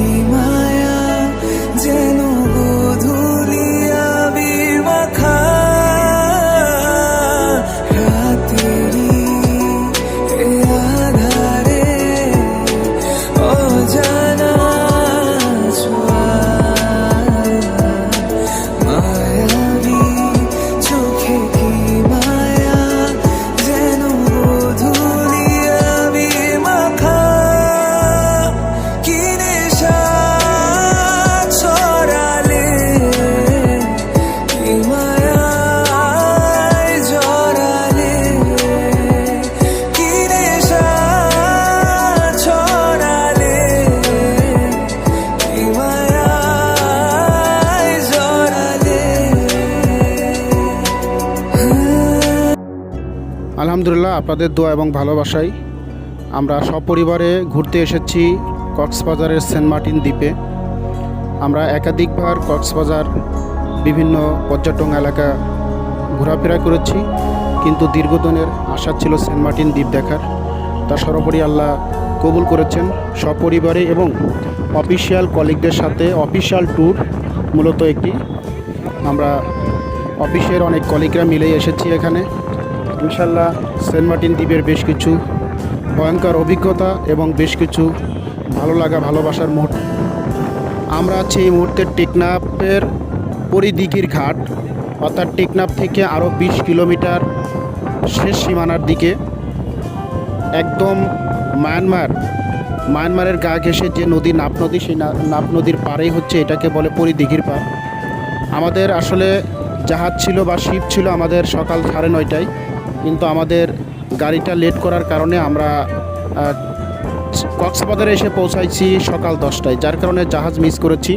be আলহামদুলিল্লাহ আপনাদের দোয়া এবং ভালোবাসায় আমরা সপরিবারে ঘুরতে এসেছি কক্সবাজারের সেন্ট মার্টিন দ্বীপে। আমরা একাধিকবার কক্সবাজার বিভিন্ন পর্যটন এলাকা ঘোরাফেরা করেছি, কিন্তু দীর্ঘদিনের আশা ছিল সেন্ট মার্টিন দ্বীপ দেখার। তা সর্বোপরি আল্লাহ কবুল করেছেন। সপরিবারে এবং অফিসিয়াল কলিগদের সাথে অফিসিয়াল ট্যুর মূলত একটি। আমরা অফিসের অনেক কলিগরা মিলেই এসেছি এখানে। ইনশাল্লাহ সেন্ট মার্টিন দ্বীপের বেশ কিছু ভয়ঙ্কর অভিজ্ঞতা এবং বেশ কিছু ভালো লাগা, ভালোবাসার মুহূর্ত। আমরা আছি এই মুহূর্তে টেকনাফের পরিদিঘির ঘাট, অর্থাৎ টেকনাফ থেকে আরও বিশ কিলোমিটার শেষ সীমানার দিকে। একদম মায়ানমার, মায়ানমারের গা ঘেঁষে যে নদী, নাপ নদী, সেই নাপ নদীর পাড়েই হচ্ছে, এটাকে বলে পরিদিঘির পাড়। আমাদের আসলে জাহাজ ছিল বা শিপ ছিল আমাদের সকাল সাড়ে নয়টায়। কিন্তু আমাদের গাড়িটা লেট করার কারণে আমরা কক্সবাজারে এসে পৌঁছাইছি সকাল দশটায়, যার কারণে জাহাজ মিস করেছি।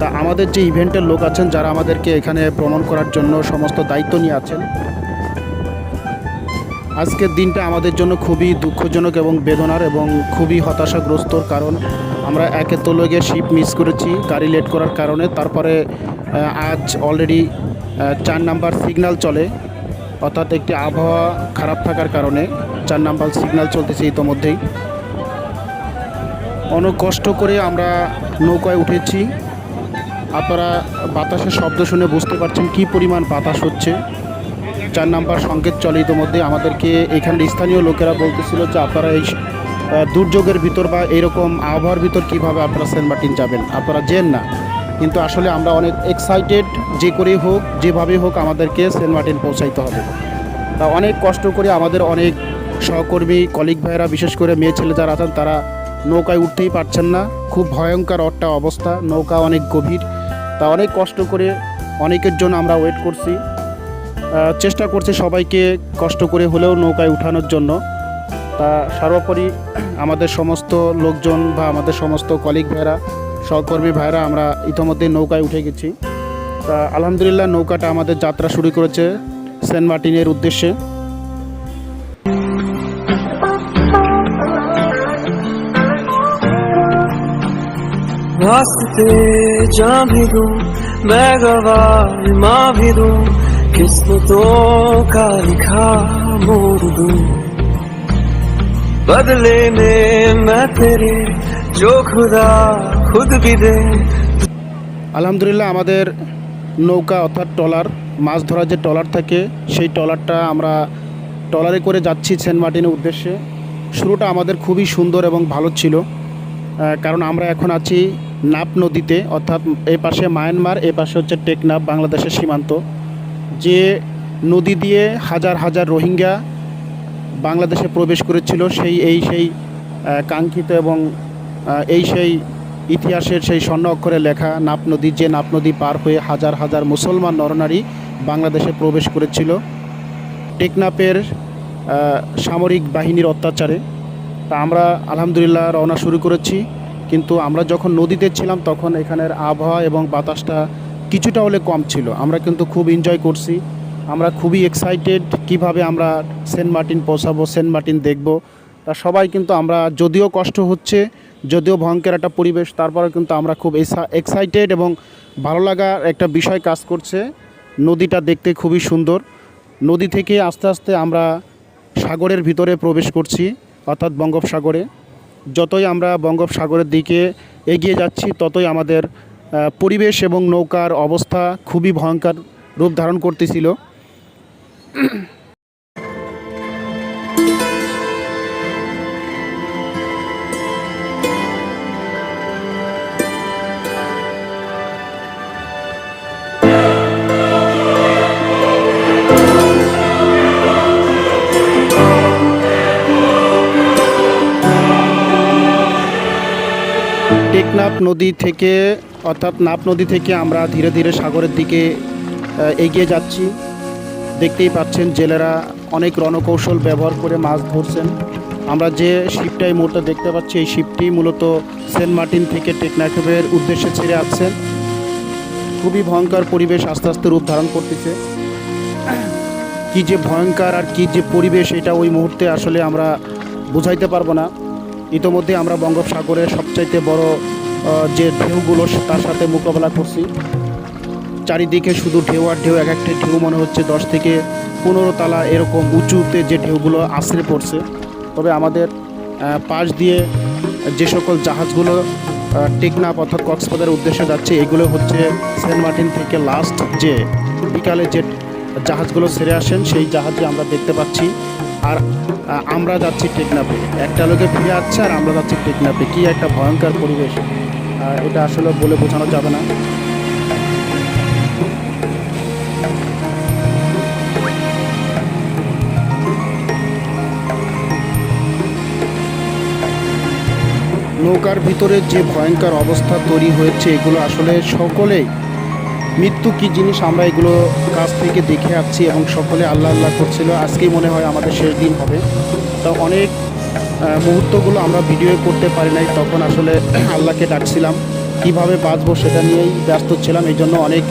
তা আমাদের যে ইভেন্টের লোক আছেন, যারা আমাদেরকে এখানে ভ্রমণ করার জন্য সমস্ত দায়িত্ব নিয়ে আছেন, আজকের দিনটা আমাদের জন্য খুবই দুঃখজনক এবং বেদনার এবং খুবই হতাশাগ্রস্তর কারণ। আমরা একে তো লোকের শিপ মিস করেছি, গাড়ি লেট করার কারণে, তারপরে আজ অলরেডি চার নাম্বার সিগন্যাল চলে। অর্থাৎ একটি আবহাওয়া খারাপ থাকার কারণে চার নাম্বার সিগন্যাল চলতেছে ইতোমধ্যেই। অনেক কষ্ট করে আমরা নৌকায় উঠেছি। আপনারা বাতাসের শব্দ শুনে বুঝতে পারছেন কি পরিমাণ বাতাস হচ্ছে। চার নাম্বার সংকেত চলে ইতোমধ্যে আমাদেরকে এখানের স্থানীয় লোকেরা বলতেছিল যে আপনারা এই দুর্যোগের ভিতর বা এরকম আবহাওয়ার ভিতর কীভাবে আপনারা সেন্ট মার্টিন যাবেন। আপনারা যেন না। কিন্তু আসলে আমরা অনেক এক্সাইটেড যে করে হোক, যেভাবে হোক আমাদেরকে সেন্ট মার্টিন পৌঁছাইতে হবে। তা অনেক কষ্ট করে আমাদের অনেক সহকর্মী কলিগ ভাইয়েরা, বিশেষ করে মেয়ে ছেলে যারা আছেন, তারা নৌকায় উঠতেই পারছেন না। খুব ভয়ঙ্কর একটা অবস্থা, নৌকা অনেক গভীর। তা অনেক কষ্ট করে অনেকের জন্য আমরা ওয়েট করছি। চেষ্টা করছি সবাইকে কষ্ট করে হলেও নৌকায় উঠানোর জন্য। তা সর্বোপরি আমাদের সমস্ত লোকজন বা আমাদের সমস্ত কলিগ ভাইরা সহকর্মী ভাইরা আমরা ইতোমধ্যে নৌকায় উঠে গেছি তা আলহামদুলিল্লাহ নৌকাটা আমাদের যাত্রা শুরু করেছে সেন্ট মার্টিনের উদ্দেশ্যে वास्ते जा भी दूं मैं गवाह माँ भी दूं किस्मतों का लिखा मोड़ दूं बदले में मैं तेरे जो खुदा আলহামদুলিল্লাহ, আমাদের নৌকা অর্থাৎ টলার মাছ ধরার যে টলার থাকে, সেই টলারটা আমরা টলারে করে যাচ্ছি সেন্ট মার্টিনের উদ্দেশ্যে। শুরুটা আমাদের খুবই সুন্দর এবং ভালো ছিল। কারণ আমরা এখন আছি নাপ নদীতে, অর্থাৎ এ পাশে মায়ানমার, এ পাশে হচ্ছে টেকনাপ বাংলাদেশের সীমান্ত। যে নদী দিয়ে হাজার হাজার রোহিঙ্গা বাংলাদেশে প্রবেশ করেছিল, সেই, এই সেই কাঙ্ক্ষিত এবং এই সেই ইতিহাসের সেই স্বর্ণ অক্ষরে লেখা, নাপ নদী যে নাপ নদী পার হয়ে হাজার হাজার মুসলমান নরনারী বাংলাদেশে প্রবেশ করেছিল। টেকনাপের সামরিক বাহিনীর অত্যাচারে। তা আমরা আলহামদুলিল্লাহ রওনা শুরু করেছি। কিন্তু আমরা যখন নদীতে ছিলাম তখন এখানের আবহাওয়া এবং বাতাসটা কিছুটা হলে কম ছিল। আমরা কিন্তু খুব এনজয় করছি। আমরা খুবই এক্সাইটেড কীভাবে আমরা সেন্ট মার্টিন পৌঁছাবো, সেন্ট মার্টিন দেখব। তা সবাই কিন্তু আমরা যদিও কষ্ট হচ্ছে যদিও ভয়ঙ্কর একটা পরিবেশ তারপরে কিন্তু আমরা খুব এক্সাইটেড এবং ভালো লাগার একটা বিষয় কাজ করছে। নদীটা দেখতে খুবই সুন্দর। নদী থেকে আস্তে আস্তে আমরা সাগরের ভিতরে প্রবেশ করছি, অর্থাৎ বঙ্গোপসাগরে। যতই আমরা বঙ্গোপসাগরের দিকে এগিয়ে যাচ্ছি, ততই আমাদের পরিবেশ এবং নৌকার অবস্থা খুবই ভয়ঙ্কর রূপ ধারণ করতেছিল। টেকনাফ নদী থেকে, অর্থাৎ নাপ নদী থেকে আমরা ধীরে ধীরে সাগরের দিকে এগিয়ে যাচ্ছি। দেখতেই পাচ্ছেন জেলেরা অনেক রণকৌশল ব্যবহার করে মাছ ধরছেন। আমরা যে শিপটা এই মুহূর্তে দেখতে পাচ্ছি, এই শিপটি মূলত সেন্ট মার্টিন থেকে টেকনাফের উদ্দেশ্যে ছেড়ে আসছেন খুবই ভয়ঙ্কর পরিবেশ আস্তে আস্তে রূপ ধারণ করতেছে। কি যে ভয়ঙ্কর আর কি যে পরিবেশ, এটা ওই মুহূর্তে আসলে আমরা বুঝাইতে পারব না। ইতোমধ্যে আমরা বঙ্গোপসাগরের সবচাইতে বড় যে ঢেউগুলো তার সাথে মোকাবেলা করছি। চারিদিকে শুধু ঢেউ আর ঢেউ এক একটা ঢেউ মনে হচ্ছে দশ থেকে পনেরো তালা এরকম উঁচুতে যে ঢেউগুলো আশ্রে পড়ছে। তবে আমাদের পাশ দিয়ে যে সকল জাহাজগুলো আহ, টেকনাফ অর্থাৎ কক্সবাজারের উদ্দেশ্যে যাচ্ছে এগুলো হচ্ছে সেন্ট মার্টিন থেকে লাস্ট যে বিকালে যে জাহাজগুলো ছেড়ে আসেন, সেই জাহাজে আমরা দেখতে পাচ্ছি, আর আমরা যাচ্ছি টেকনাফে। একটা লোকে ফিরে আসছে আর আমরা যাচ্ছি টেকনাফে। কি একটা ভয়ঙ্কর পরিবেশ। এটা আসলে বলে বোঝানো যাবে না। নৌকার ভিতরে যে ভয়ঙ্কর অবস্থা তৈরি হয়েছে, এগুলো আসলে সকলেই মৃত্যু কি জিনিস আমরা এগুলো কাছ থেকে দেখে আসছি এবং সকলে আল্লাহ আল্লাহ করছিল, আজকেই মনে হয় আমাদের শেষ দিন হবে। তো অনেক মুহূর্তগুলো আমরা ভিডিও করতে পারি নাই, তখন আসলে আল্লাহকে ডাকছিলাম। কীভাবে বাঁচবো সেটা নিয়েই ব্যস্ত ছিলাম এই জন্য অনেক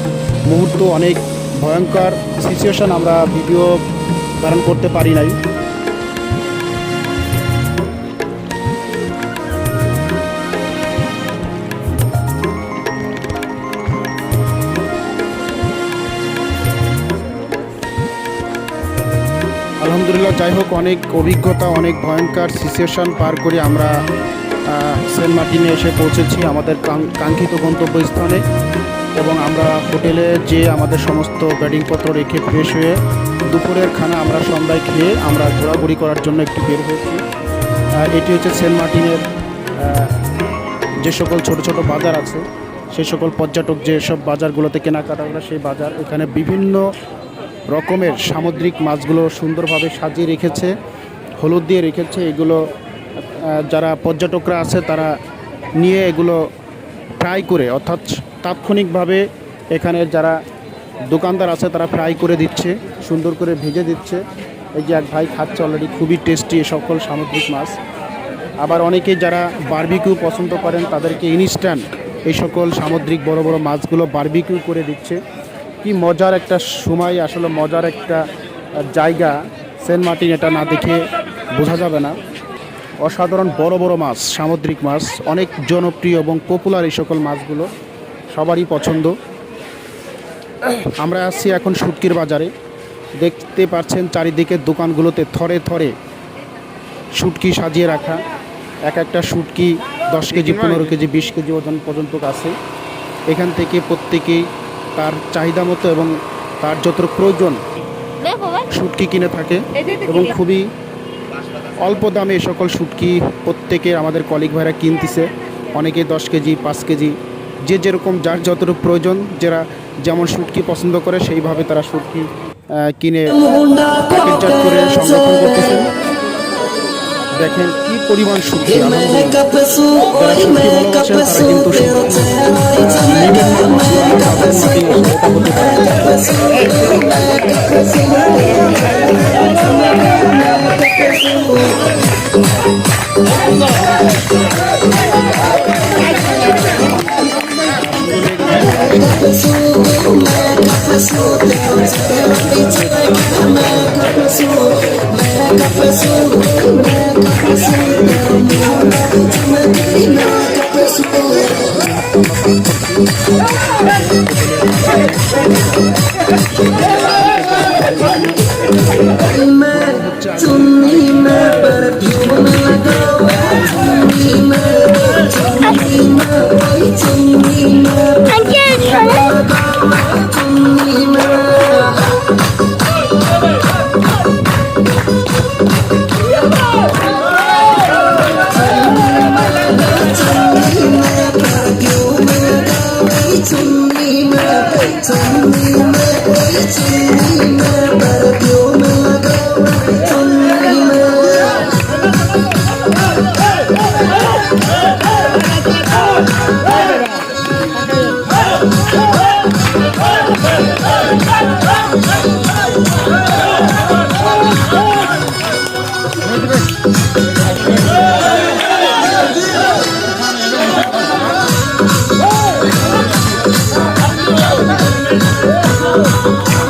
মুহূর্ত, অনেক ভয়ঙ্কর সিচুয়েশন আমরা ভিডিও ধারণ করতে পারি নাই। যাই হোক, অনেক অভিজ্ঞতা, অনেক ভয়ঙ্কর সিচুয়েশন পার করে আমরা সেন্ট মার্টিনে এসে পৌঁছেছি আমাদের কাঙ্ক্ষিত গন্তব্যস্থানে এবং আমরা হোটেলে যে আমাদের সমস্ত ব্যাডিংপত্র রেখে ফ্রেশ হয়ে দুপুরের খানা আমরা সন্ধ্যায় খেয়ে আমরা ঘোরাঘুরি করার জন্য একটু বের হয়েছি। এটি হচ্ছে সেন্ট মার্টিনের যে সকল ছোট ছোট বাজার আছে সেই সকল পর্যটক যে সব বাজারগুলোতে কেনাকাটা করে সেই বাজার, এখানে বিভিন্ন রকমের সামুদ্রিক মাছগুলো সুন্দরভাবে সাজিয়ে রেখেছে, হলুদ দিয়ে রেখেছে। এগুলো যারা পর্যটকরা আছে তারা নিয়ে এগুলো ফ্রাই করে, অর্থাৎ তাৎক্ষণিকভাবে এখানে যারা দোকানদার আছে তারা ফ্রাই করে দিচ্ছে, সুন্দর করে ভেজে দিচ্ছে। এই যে এক ভাই খাচ্ছে অলরেডি খুবই টেস্টি এ সকল সামুদ্রিক মাছ। আবার অনেকে যারা বার্বিকিউ পছন্দ করেন তাদেরকে ইনস্ট্যান্ট এই সকল সামুদ্রিক বড় বড় মাছগুলো বার্বিকিউ করে দিচ্ছে। কি মজার একটা সময়, আসলে মজার একটা জায়গা, সেন্ট মার্টিন এটা না দেখে বোঝা যাবে না। অসাধারণ বড় বড় মাছ, সামুদ্রিক মাছ, অনেক জনপ্রিয় এবং পপুলার এই সকল মাছগুলো সবারই পছন্দ। আমরা আসছি এখন শুটকির বাজারে। দেখতে পাচ্ছেন চারিদিকে দোকানগুলোতে থরে থরে শুটকি সাজিয়ে রাখা। এক একটা শুটকি দশ কেজি, পনেরো কেজি, বিশ কেজি ওজন পর্যন্ত আছে। এখান থেকে প্রত্যেকেই তার চাহিদা মতো এবং তার যত প্রয়োজন শুটকি কিনে থাকে এবং খুবই অল্প দামে এ সকল শুটকি প্রত্যেকে আমাদের কলিগ ভাইরা কিনতেছে। অনেকে দশ কেজি পাঁচ কেজি যে যেরকম যার যতটুকু প্রয়োজন যারা যেমন শুটকি পছন্দ করে সেইভাবে তারা শুটকি কিনে প্যাকেটজাত করে সংরক্ষণ করতেছেন দেখেন কি পরিমাণ শুটকি আলহামদুলিল্লাহ যারা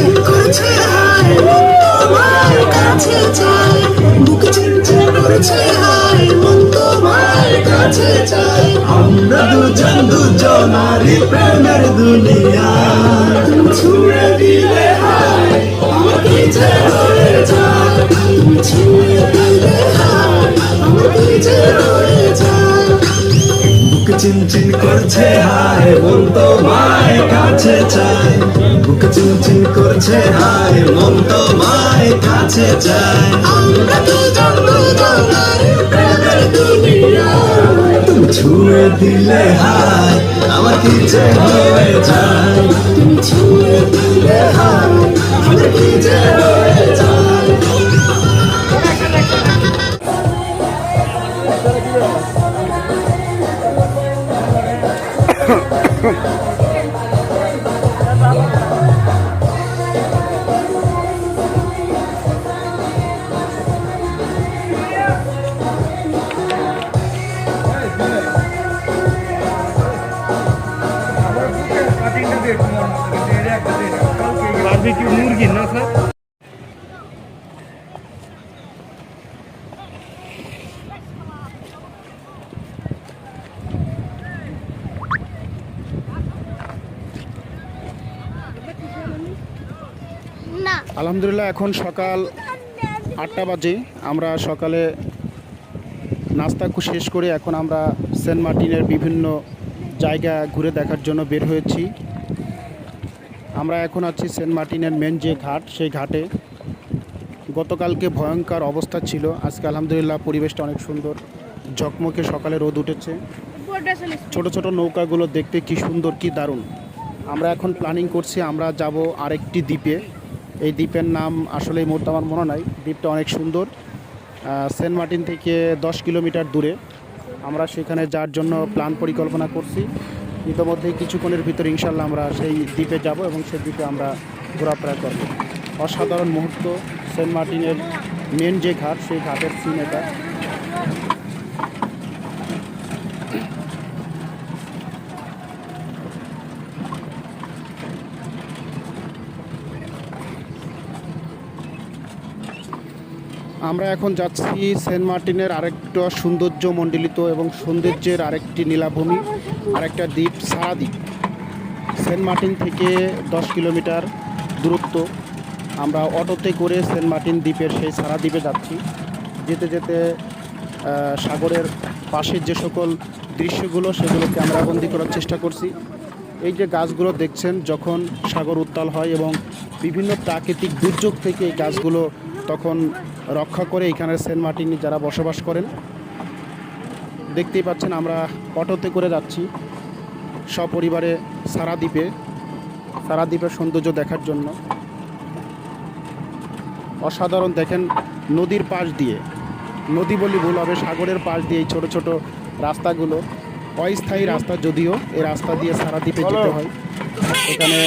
চিনচিন করছে হায়। তোমার কাছে চাই বুক চিনচিন করছে হায়। মন তোমার কাছে চাই। আমরা দুজন দুজনারই প্রেমের দুনিয়া। তুমি ছুঁয়ে দিলে হায়। আমাকে যে রয়ে যায় তুমি ছুঁয়ে দিলে হায়। আমাকে যে রয়ে যায় বুক চিনচিন করছে হায় মন তোমায় কাছে চায়। বুক চিনচিন করছে হায় মন তোমায় কাছে চায়। আমরা দুজন দুজনার প্রেমের দুনিয়া তুমি ছুঁয়ে দিলে হায় আমার কি যে হয়ে যায়? বারবিকিউ আলহামদুলিল্লাহ, এখন সকাল আটটা বাজে। আমরা সকালে নাস্তা শেষ করে এখন আমরা সেন্ট মার্টিনের বিভিন্ন জায়গা ঘুরে দেখার জন্য বের হয়েছি। আমরা এখন আছি সেন্ট মার্টিনের মেন যে ঘাট, সেই ঘাটে। গতকালকে ভয়ঙ্কর অবস্থা ছিল। আজকে আলহামদুলিল্লাহ পরিবেশটা অনেক সুন্দর। ঝকমকে সকালে রোদ উঠেছে। ছোট ছোট নৌকাগুলো দেখতে কি সুন্দর, কি দারুণ। আমরা এখন প্ল্যানিং করছি, আমরা যাব আরেকটি দ্বীপে। এই দ্বীপের নাম আসলে এই মুহূর্তে আমার মনে নাই। দ্বীপটা অনেক সুন্দর। সেন্ট মার্টিন থেকে দশ কিলোমিটার দূরে। আমরা সেখানে যাওয়ার জন্য প্ল্যান পরিকল্পনা করছি। ইতোমধ্যেই কিছুক্ষণের ভিতরে ইনশাল্লাহ আমরা সেই দ্বীপে যাব এবং সেই দ্বীপে আমরা ঘোরাফেরা করব। অসাধারণ মুহূর্ত, সেন্ট মার্টিনের মেন যে ঘাট, সেই ঘাটের সিন এটা। আমরা এখন যাচ্ছি সেন্ট মার্টিনের আরেকটা সৌন্দর্য মণ্ডিলিত এবং সৌন্দর্যের আরেকটি নীলাভূমি, আরেকটা দ্বীপ, সারা দ্বীপ। সেন্ট মার্টিন থেকে দশ কিলোমিটার দূরত্ব। আমরা অটোতে করে সেন্ট মার্টিন দ্বীপের সেই সারা দ্বীপে যাচ্ছি। যেতে যেতে সাগরের পাশের যে সকল দৃশ্যগুলো সেগুলো ক্যামেরাবন্দি করার চেষ্টা করছি। এই যে গাছগুলো দেখছেন, যখন সাগর উত্তাল হয় এবং বিভিন্ন প্রাকৃতিক দুর্যোগ থেকে এই গাছগুলো তখন রক্ষা করে এখানে সেন্ট মার্টিনে যারা বসবাস করেন। দেখতেই পাচ্ছেন আমরা অটোতে করে যাচ্ছি সপরিবারে সারা দ্বীপে সারা দ্বীপের সৌন্দর্য দেখার জন্য। অসাধারণ দেখেন নদীর পাশ দিয়ে। নদী বলি ভুল হবে, সাগরের পাশ দিয়ে এই ছোটো ছোটো রাস্তাগুলো। অস্থায়ী রাস্তা যদিও এই রাস্তা দিয়ে সারা দ্বীপে যেতে হয়। এখানে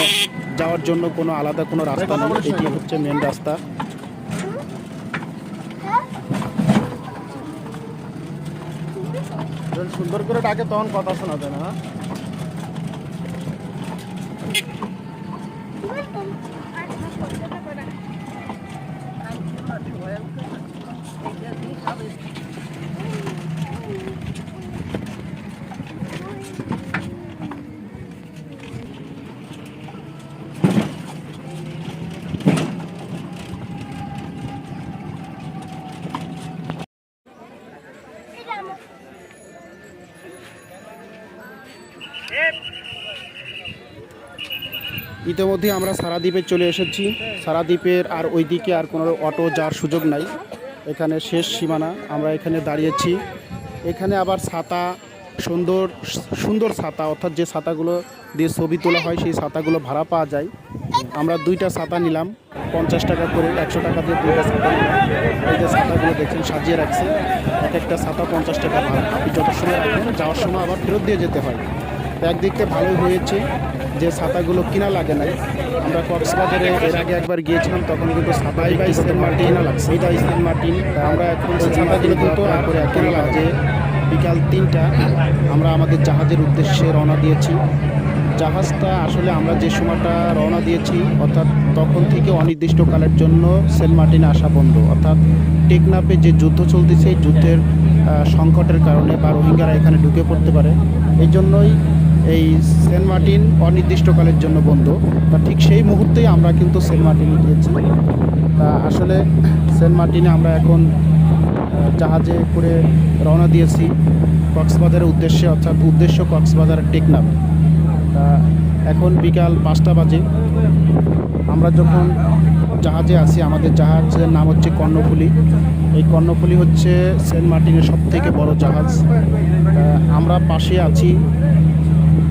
যাওয়ার জন্য কোনো আলাদা কোনো রাস্তা নেই, এটি হচ্ছে মেন রাস্তা। সুন্দর করে ডাকে তখন কথা শোনা না ইতিমধ্যে আমরা সারা দ্বীপে চলে এসেছি। সারাদ্বীপের আর ওই দিকে আর কোনো অটো যাওয়ার সুযোগ নাই। এখানে শেষ সীমানা আমরা এখানে দাঁড়িয়েছি। এখানে আবার ছাতা, সুন্দর সুন্দর ছাতা, অর্থাৎ যে ছাতাগুলো দিয়ে ছবি তোলা হয়, সেই ছাতাগুলো ভাড়া পাওয়া যায়। আমরা দুইটা ছাতা নিলাম। পঞ্চাশ টাকা করে, একশো টাকা দিয়ে দুইটা ছাতা নিলাম। এই যে ছাতাগুলো দেখছেন, সাজিয়ে রাখছে। এক একটা ছাতা পঞ্চাশ টাকা ভাড়া। আপনি যত সময় রাখবেন যাওয়ার সময় আবার ফেরত দিয়ে যেতে হয়। একদিক থেকে ভালোই হয়েছে। যে ছাতাগুলো কিনা লাগে নাই, আমরা কক্সবাজারে এর আগে একবার গিয়েছিলাম, তখন কিন্তু ছাতাই বা সেন্ট মার্টিন লাগছে এটা সেন্ট মার্টিন আমরা এখন সেই ছাতাগুলো কিন্তু তারপরে কেনা লাগছে বিকাল তিনটা আমরা আমাদের জাহাজের উদ্দেশ্যে রওনা দিয়েছি। জাহাজটা আসলে আমরা যে সময়টা রওনা দিয়েছি, অর্থাৎ তখন থেকে অনির্দিষ্টকালের জন্য সেন্ট মার্টিনে আসা বন্ধ। অর্থাৎ টেকনাপে যে যুদ্ধ চলতেছে, এই যুদ্ধের সংকটের কারণে বা রোহিঙ্গারা এখানে ঢুকে পড়তে পারে। এই জন্যই এই সেন্ট মার্টিন অনির্দিষ্টকালের জন্য বন্ধ। তা ঠিক সেই মুহূর্তেই আমরা কিন্তু সেন্ট মার্টিনে গিয়েছি। তা আসলে সেন্ট মার্টিনে আমরা এখন জাহাজে করে রওনা দিয়েছি। কক্সবাজারের উদ্দেশ্যে, অর্থাৎ উদ্দেশ্য কক্সবাজার টেকনাফ। তা এখন বিকাল পাঁচটা বাজে। আমরা যখন জাহাজে আছি, আমাদের জাহাজের নাম হচ্ছে কর্ণফুলি। এই কর্ণফুলি হচ্ছে সেন্ট মার্টিনের সব থেকে বড় জাহাজ। আমরা পাশে আছি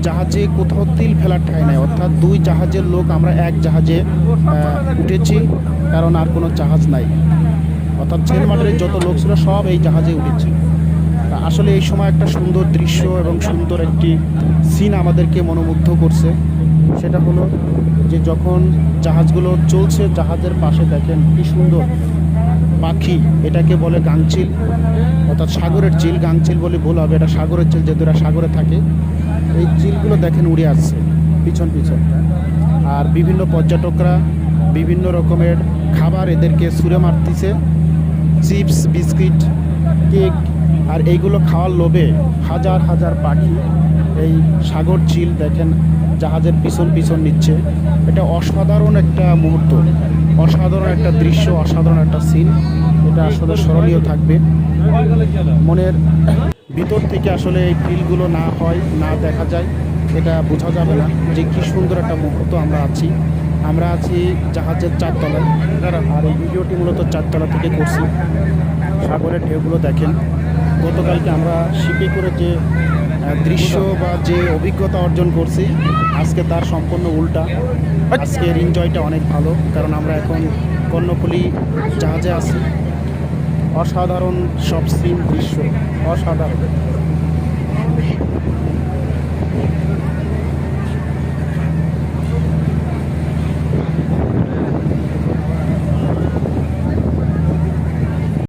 জাহাজে কোথাও তিল ফেলার ঠাঁই নাই। অর্থাৎ দুই জাহাজের লোক আমরা এক জাহাজে উঠেছি, কারণ আর কোনো জাহাজ নাই। অর্থাৎ সেন্ট মার্টিনের যত লোক ছিল সব এই জাহাজে উঠেছে। আসলে এই সময় একটা সুন্দর দৃশ্য এবং সুন্দর একটি সিন আমাদেরকে মনোমুগ্ধ করছে। সেটা হলো যে যখন জাহাজগুলো চলছে, জাহাজের পাশে দেখেন কি সুন্দর পাখি এটাকে বলে গাংচিল, অর্থাৎ সাগরের চিল, গাংচিল বলে ভুল হবে, এটা সাগরের চিল যে দুরা সাগরে থাকে। এই চিলগুলো দেখেন উড়ে আসছে, পিছন পিছন। আর বিভিন্ন পর্যটকরা বিভিন্ন রকমের খাবার এদেরকে সুরে মারতেছে, চিপস, বিস্কিট, কেক, আর এইগুলো খাওয়ার লোভে হাজার হাজার পাখি এই সাগর চিল দেখেন জাহাজের পিছন পিছন নিচ্ছে। এটা অসাধারণ একটা মুহূর্ত। অসাধারণ একটা দৃশ্য, অসাধারণ একটা সিন এটা আসলে স্মরণীয় থাকবে। মনের ভিতর থেকে আসলে এই ফিলগুলো না হয়, না দেখা যায়। এটা বোঝা যাবে না যে কি সুন্দর একটা মুহূর্ত আমরা আছি। আমরা আছি জাহাজের চারতলায়। আর এই ভিডিওটি মূলত চারতলা থেকে করছি। সাগরের ঢেউগুলো দেখেন। গতকালকে আমরা শিপে করে যে দৃশ্য বা যে অভিজ্ঞতা অর্জন করছি, আজকে তার সম্পূর্ণ উল্টা। আজকের এনজয়টা অনেক ভালো, কারণ আমরা এখন কর্ণফুলি জাহাজে আছি। অসাধারণ সব সিন দৃশ্য, অসাধারণ।